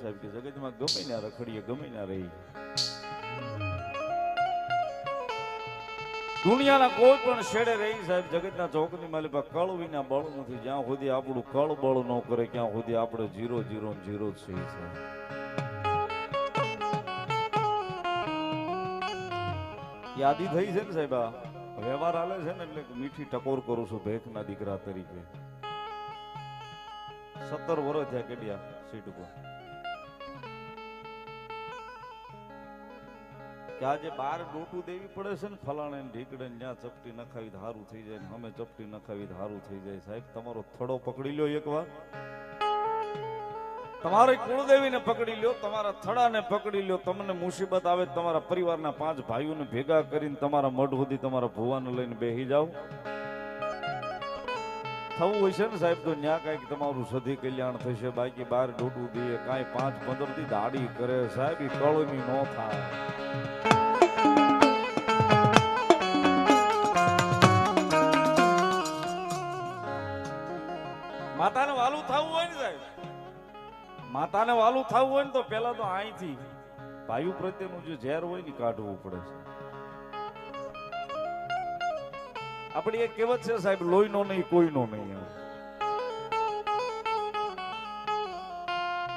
સાહેબ કે જગતમાં ગમે ના રખડીએ, ગમે ના રહી દુનિયાના કોઈ પણ છેડે રહી સાહેબ, જગતના ચોકની માલિકા કળ વિના બળ નથી. જ્યાં સુધી આપણું કળ બળ ન કરે, ત્યાં સુધી આપણે જીરો જીરો જીરો જ છીએ સાહેબ. યાદી થઈ છે ને સાહેબ વ્યવહાર હાલે છે ને એટલે મીઠી ટકોર કરું છું ભેખના દીકરા તરીકે. સત્તર વર્ષ થયા કેટલા સીટ ઉપર. કે આજે બાર ડોટું દેવી પડે છે ને ફલાણે ઢીકડે જ્યાં ચપટી નખાવી ધારું થઈ જાય અમે ચપટી નખાવી ધારું થઈ જાય. સાહેબ, તમારો થડો પકડી લ્યો એકવાર. તમારી કુળદેવીને પકડી લ્યો, તમારા થડાને પકડી લ્યો. તમને મુસીબત આવે તમારા પરિવારના પાંચ ભાઈઓને ભેગા કરીને તમારા મઢ સુધી તમારા ભુવાને લઈને બેસી જાઓ. થવું હોય છે ને સાહેબ, તો ન્યા કાંઈક તમારું સધી કલ્યાણ થશે. બાકી બાર ડોટું દઈએ, કાંઈ પાંચ પંદરથી દાડી કરે. સાહેબ એ કળની ન થાય. માતાને વાલું થવું હોય ને સાહેબ? માતાને વાલું થવું હોય ને તો પેલા તો અહીંથી ભાઈઓ પ્રત્યેનું જે ઝેર હોય ને કાઢવું પડે છે. આપણી એક કહેવત છે સાહેબ, લોહીનો નહીં, કોઈનો નહીં એમ.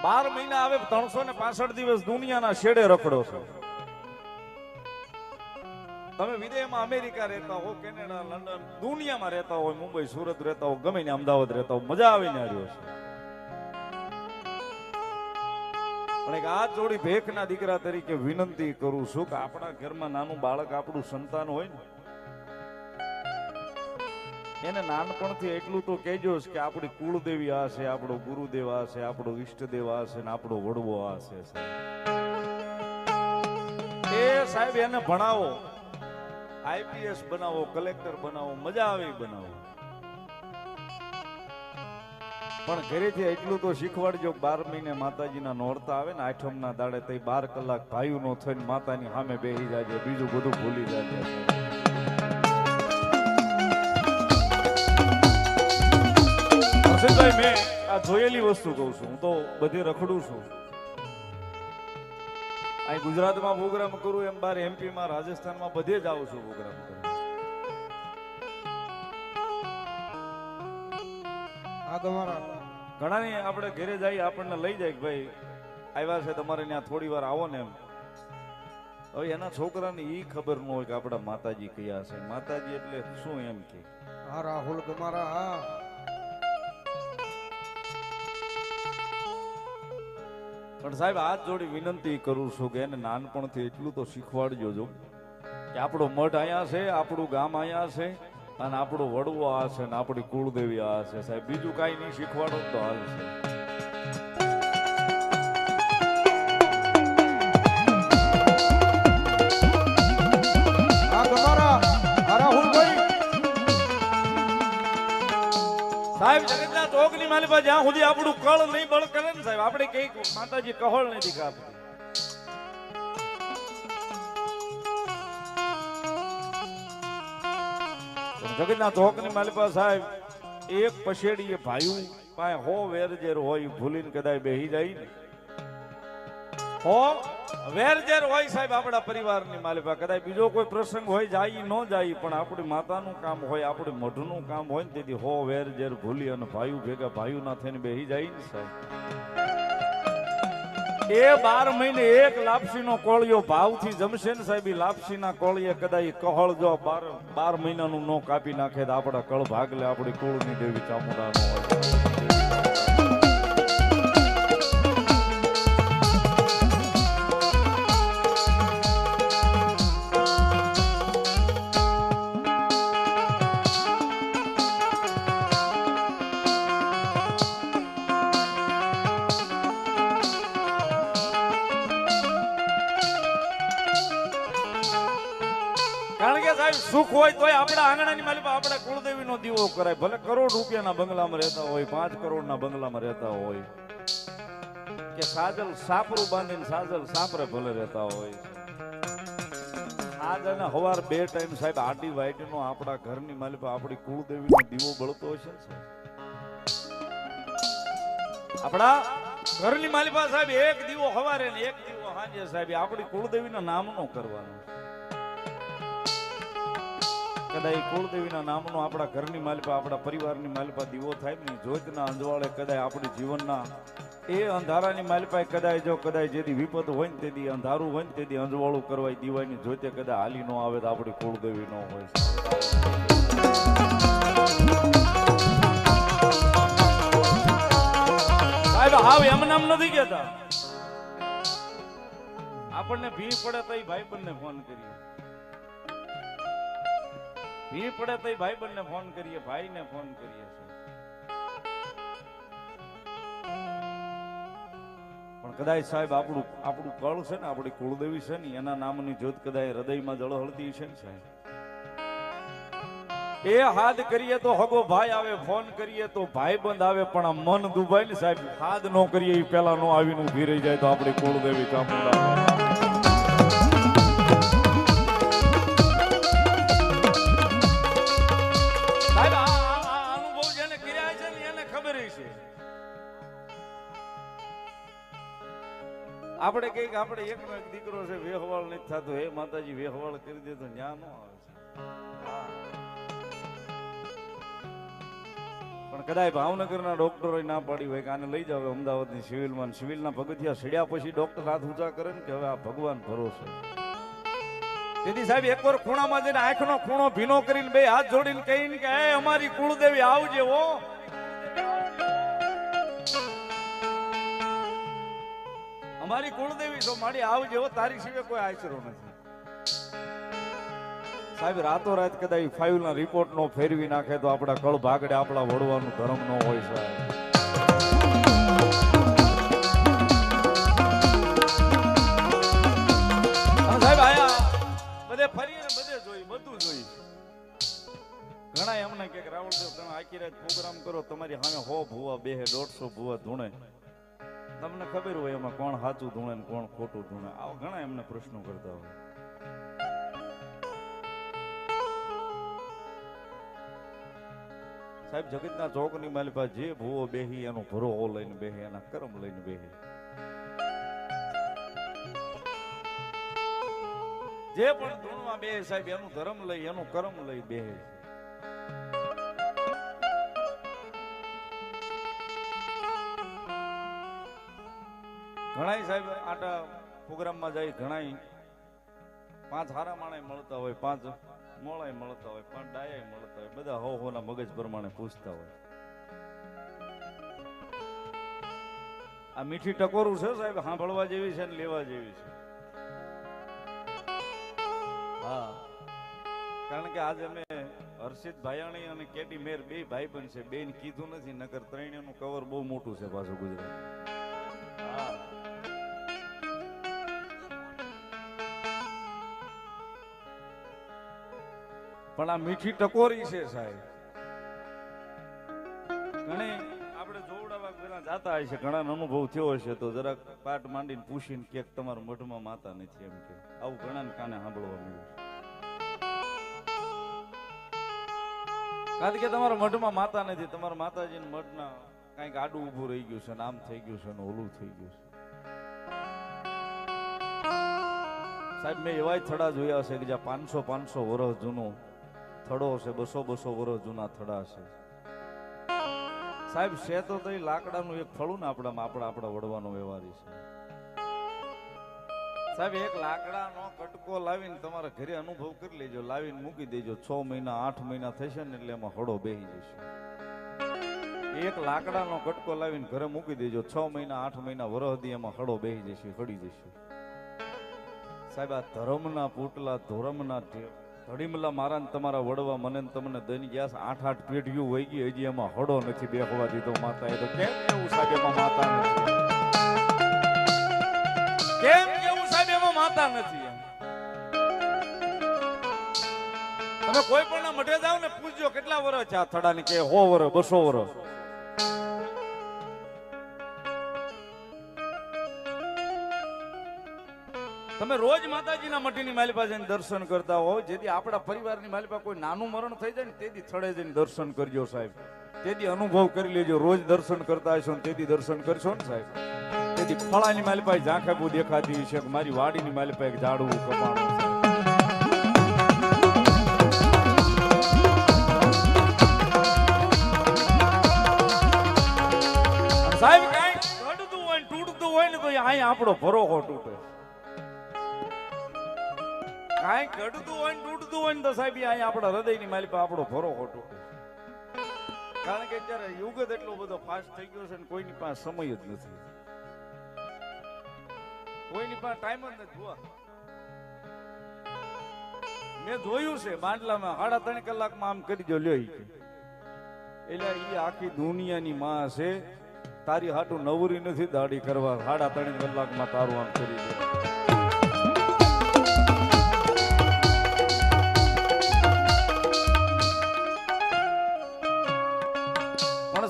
બાર મહિના આવે, ત્રણસો ને પાસઠ દિવસ દુનિયાના શેડે રખડો છો. તમે વિદેશમાં અમેરિકા રહેતા હો, કેનેડા, લંડન, દુનિયામાં રહેતા હોય મુંબઈ, સુરત રહેતા હો, ગમે ને અમદાવાદ રહેતા હો, મજા આવીને રહ્યો છે. પણ એક આ જોડી ભેખના દીકરા તરીકે વિનંતી કરું છું કે આપણા ઘરમાં નાનું બાળક આપણું સંતાન હોય ને, એને નાનપણથી એટલું તો કહેજો કે આપણી કુળદેવી આ છે, આપણો ગુરુદેવ આ છે, આપણો ઈષ્ટદેવ આ છે ને આપણો વડવો આ છે એ સાહેબ, એને ભણાવો. આઈપીએસ બનાવો, કલેક્ટર બનાવો, મજા આવે બનાવો પણ ઘરેથી એટલું તો શીખવાડજો બાર મહિને માતાજીના નોરતા આવે ને આઠમના દાડે તે બાર કલાક ભાયું નો થઈને માતાની સામે બેસી જાય બીજું બધું ભૂલી જાય મેં આ જોયેલી વસ્તુ કહું છું. હું તો બધે રખડું છું. અહીં ગુજરાતમાં પ્રોગ્રામ કરું એમ બાર એમપીમાં રાજસ્થાનમાં બધે જ આવું છું પ્રોગ્રામ કરું ઘણાની આપણે ઘરે જઈએ આપણને લઈ જાય કે ભાઈ આવ્યા છે તમારે ત્યાં થોડી વાર આવો ને એમ. હવે એના છોકરાને ઈ ખબર ન હોય કે આપણા માતાજી કયા છે. માતાજી એટલે શું એમ કે? હા રાહુલ તમારા હા. પણ સાહેબ હાથ જોડી વિનંતી કરું છું કે એને નાનપણથી એટલું તો શીખવાડજો જો. કે આપણો મઠ અહીંયા છે, આપણું ગામ અહીંયા છે, અને આપણો વડવો આ છે, ને આપણી કુળદેવી આ છે. સાહેબ, બીજું કાંઈ નહીં, શીખવાડો તો હાલ છે. સાહેબ જગતના ચોકની માલિપા જ્યાં સુધી આપણું કળ નહીં બળ કરે ને સાહેબ, આપણે કઈ માતાજી કહળ નથી કાપતી જગતના ચોકની માલિપા સાહેબ, એક પછેડીએ ભાયું પાસે હો વેરજેર હોય, ભૂલીને કદાચ બેહી જાય ને. હો? વેરજેર હોય સાહેબ આપણા પરિવારની માલિકા. કદાચ બીજો કોઈ પ્રસંગ હોય, જાય ન જાય, પણ આપણી માતાનું કામ હોય, આપણી મઢનું કામ હોય ને તેથી હો વેરજેર ભૂલી અને ભાઈઓ ભેગા ભાઈઓ ના થઈને બેહી જાય ને સાહેબ. એ બાર મહિને એક લાપસીનો કોળિયો ભાવથી જમશે ને સાહેબ લાપસીના કોળીએ કદાચ કહળ જો બાર બાર મહિનાનું નો કાપી નાખે તો આપણા કળ ભાગલે આપણી કુળની દેવી ચામુંડાનો સુખ હોય તોય આપણા આંગણાની માલિક આપણે કુળદેવીનો દીવો કરાય. ભલે કરોડ રૂપિયાના બંગલામાં રહેતા હોય, પાંચ કરોડના બંગલામાં રહેતા હોય, કે સાજલ સાપરું બાંધીને સાજલ સાપરે ભલે રહેતા હોય. આજ અને હવાર બે ટાઈમ સાહેબ આડી વાઈટી નો આપણા ઘરની માલિક આપણી કુળદેવીનો દીવો બળતો હશે ને આપણા ઘરની માલિપા સાહેબ એક દીવો હવારે ને એક દીવો હાજે સાહેબ આપણી કુળદેવીના નામનો કરવાનો. કદાચ કુળદેવીના નામનો આપણા ઘરની માલિપા, આપણા પરિવારની માલિપા દીવો થાય ને જોતના અંજવાળે કદાચ આપણી જીવનના એ અંધારાની માલિપાએ કદાચ જો કદાચ જેથી વિપત હોય ને તેથી અંધારું હોય ને તેથી અંજવાળું કરવાય દીવાની જોતે કદાચ હાલી ન આવે તો આપણી કુળદેવી ન હોય. હાવ એમ નામ નથી કેતા આપણને ભી પડે તો ભાઈ બંને ફોન કરીએ. ભી પડે તો ભાઈ બંને ફોન કરીએ ભાઈ ને ફોન કરીએ પણ કદાચ સાહેબ આપણું આપણું કળ છે ને, આપણી કુળદેવી છે ને, એના નામની જ્યોત કદાચ હૃદયમાં જળહળતી છે ને સાહેબ. એ હાથ કરીએ તો હગો ભાઈ આવે, ફોન કરીએ તો ભાઈ બંધ આવે, પણ આ મન દુભાઈ ને સાહેબ હાથ નો કરીએ એ પેલા નો આવીને ઊભી રહી જાય તો આપણી કુળદેવી ચામુંડા. આપણે કંઈક આપણે એકનો એક દીકરો છે, વેહવાળ નથી થતો. હે માતાજી, વેહવાળ કરી દે તો ન્યા નો આવે છે. પણ કદાચ ભાવનગરના ડોક્ટરો ના પાડી હોય કે આને લઈ જાવ અમદાવાદની સિવિલમાં. ને પગથિયા સડ્યા પછી ડોક્ટર હાથ ઊંચા કરે ને કે હવે આ ભગવાન ભરોસે. તેથી સાહેબ, એકવાર ખૂણામાં જઈને આંખનો ખૂણો ભીનો કરીને બે હાથ જોડીને કહીને કે અમારી કુળદેવી, આવજે હો. અમારી કુળદેવી છો મારી આવ જેવો તારી સિવાય કોઈ આશરો નથી. સાહેબ રાતો રાત કદાચ ફાઇલ ના રિપોર્ટ નો ફેરવી નાખે તો આપણા કળ ભાગડે આપણા વડવાનું ધર્મ નો હોય, સાહેબ. બધે ફરીને બધે જોઈ, બધું જોઈ. ઘણા એમને કે રાવણ તમે આખી રાત પ્રોગ્રામ કરો, તમારી સામે હો ભૂવા બે દોઢસો ભૂવા ધૂણે. તમને ખબર હોય એમાં કોણ સાચું ધૂણે કોણ ખોટું ધૂણે? આવા ઘણા એમને પ્રશ્નો કરતા હોય. સાહેબ, જગતના ચોકની માલિકા જે ભૂવો બેહી, એનો ભરો લઈને બેહી, એના કર્મ લઈને બેહી. જે પણ ધૂણમાં બેહે સાહેબ, એનું ધર્મ લઈ, એનું કર્મ લઈ બેહે. ઘણાય સાહેબ આટા પ્રોગ્રામમાં જાય, ઘણાય. પાંચ હારા માણે મળતા હોય, પાંચ મોળાય મળતા હોય, પાંચ ડાયા મળતા હોય, બધા હો હોના મગજ પ્રમાણે પૂછતા હોય. આ મીઠી ટકોરું છે સાહેબ સાંભળવા જેવી છે ને લેવા જેવી છે. હા. કારણ કે આજે અમે હર્ષિત ભાયાણી અને કેટી મેર બે ભાઈ પણ છે, બેન કીધું નથી નગર ત્રણેયનું કવર બહુ મોટું છે પાછું ગુજરાત પણ આ મીઠી ટકોરી છે સાહેબ. ઘણી આપણે જોવડાવા પેલા જાતા હશે ઘણા અનુભવ થયો હશે તો જરાક પાટ માંડીને પૂછીને કે તમારા મઢમાં માતા નથી એમ કે. આવું ઘણા કાને સાંભળવા મળ્યું કારણ કે તમારા મઠમાં માતા નથી, તમારા માતાજીના મઢના કાંઈક આડું ઊભું રહી ગયું છે ને આમ થઈ ગયું છે ને ઓલું થઈ ગયું છે. સાહેબ, મેં એવાય થડા જોયા છે કે જ્યાં પાંચસો પાંચસો વર્ષ જૂનો થડો છે, બસો બસો વર્ષ જૂના થડા છે. સાહેબ, છે તો લાકડાનું એક ફળું ને આપણામાં, આપણા આપણા વડવાનો વ્યવહારી છે. સાહેબ, એક લાકડાનો કટકો લાવીને તમારા ઘરે અનુભવ કરી લેજો, લાવીને મૂકી દેજો. છ મહિના, આઠ મહિના થશે ને એટલે એમાં હળો બેહી જશે. એક લાકડાનો કટકો લાવીને ઘરે મૂકી દેજો. છ મહિના, આઠ મહિના વરહદી એમાં હળો બેહી જશે, હળી જશે. સાહેબ, આ ધર્મના પૂટલા, ધોરમના ઢે- ધડીમલા મારા ને તમારા વડવા મને તમને દઈ ગયા આઠ આઠ પેઢીઓ વહી ગઈ, હજી એમાં હળો નથી બેહવા દીધો માતા એ તો. કેમ એવું સાહેબ એમાં માતા નથી? કેમ એવું સાહેબ એમાં માતા નથી તમે કોઈ પણ મઢે જાવ ને પૂછજો કેટલા વર્ષ છે આ થડાની કે સો વર્ષ, બસો વર્ષ? તમે રોજ માતાજીના મઠીની માલિપા જઈને દર્શન કરતા હો, જેથી આપણા પરિવારની માલિપા કોઈ નાનું મરણ થઈ જાય ને તેથી થડે જઈને દર્શન કરજો સાહેબ. તેથી અનુભવ કરી લેજો, રોજ દર્શન કરતા હશો ને તેથી દર્શન કરશો ને સાહેબ. તેથી ફળાની માલી પાસે ઝાંખે દેખાતી છે કે મારી વાડીની માલી પાસે એક ઝાડવું કપાણું સાહેબ, કઈ ઘટતું હોય તૂટતું હોય ને તો અહીં આપણો ભરોહો તૂટે. કાંઈક ઘડતું હોય ને તૂટતું હોય ને તો સાહેબ અહીંયા આપણા હૃદયની માલિક આપણો ભરો ખોટો. કારણ કે અત્યારે યુગ જ એટલો બધો ફાસ્ટ થઈ ગયો છે ને કોઈની પાસે સમય જ નથી. કોઈની પાસે ટાઈમ જ નથી જોવા મેં જોયું છે માંડલામાં સાડા ત્રણ કલાકમાં આમ કરી દો, લ્યો એટલે એ આખી દુનિયાની માં છે, તારી હાટું નવરી નથી દાડી કરવા, સાડા ત્રણ કલાકમાં તારું આમ કરી દે.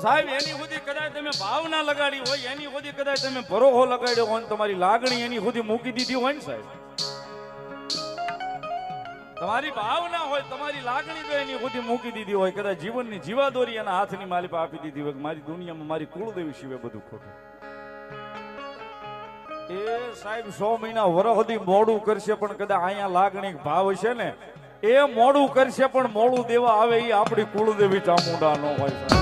સાહેબ, એની સુધી કદાચ તમે ભાવના લગાડી હોય, એની સુધી કદાચ તમે ભરોહો લગાડ્યો હોય તમારી લાગણી એની સુધી મૂકી દીધી હોય ને સાહેબ. તમારી ભાવના હોય, તમારી લાગણી તો એની સુધી મૂકી દીધી હોય, કદાચ જીવનની જીવાદોરી એના હાથની માલિક આપી દીધી હોય મારી દુનિયામાં મારી કુળદેવી સિવાય બધું ખોટું. એ સાહેબ, સો મહિના વરહદી મોડું કરશે પણ કદાચ અહીંયા લાગણી ભાવ છે ને, એ મોડું કરશે પણ મોડું દેવા આવે એ આપણી કુળદેવી ચામુંડા નો હોય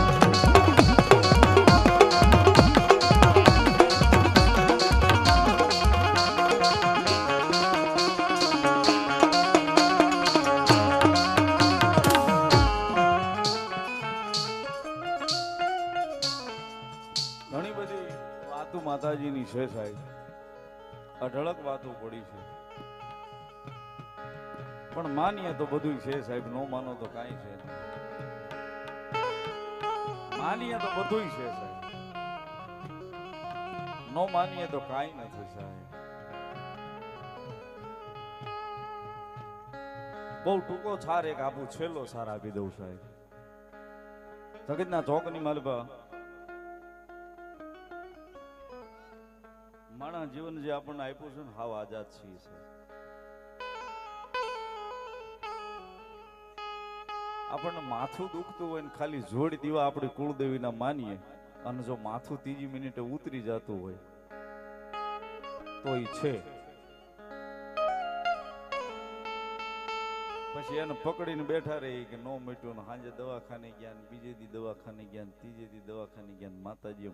છે સાહેબ. અઢળક વાતો પડી છે. પણ માનીએ તો બધું છે સાહેબ, નો માનો તો કાંઈ છે માનીએ તો બધું છે સાહેબ. નો માનીએ તો કાંઈ નથી સાહેબ. બહુ ટૂંકો છાર એક આપું, છેલ્લો સાર આપી દઉં સાહેબ. જગતના ચોકની માલબા જીવન જે આપણને આપ્યું છે ને, હાવ આઝાદ છીએ છે આપણને માથું દુખતું હોય ને, ખાલી જોડી દીવા આપણી કુળદેવીના માનીએ. અને જો માથું ત્રીજી મિનિટે ઉતરી જતું હોય તો એ છે. પછી એને પકડીને બેઠા રહી કે નો મીઠું ને સાંજે દવાખાને ગયા બીજે દી દવાખાને ગયા ત્રીજે દી દવાખાને ગયા ને, માતાજીએ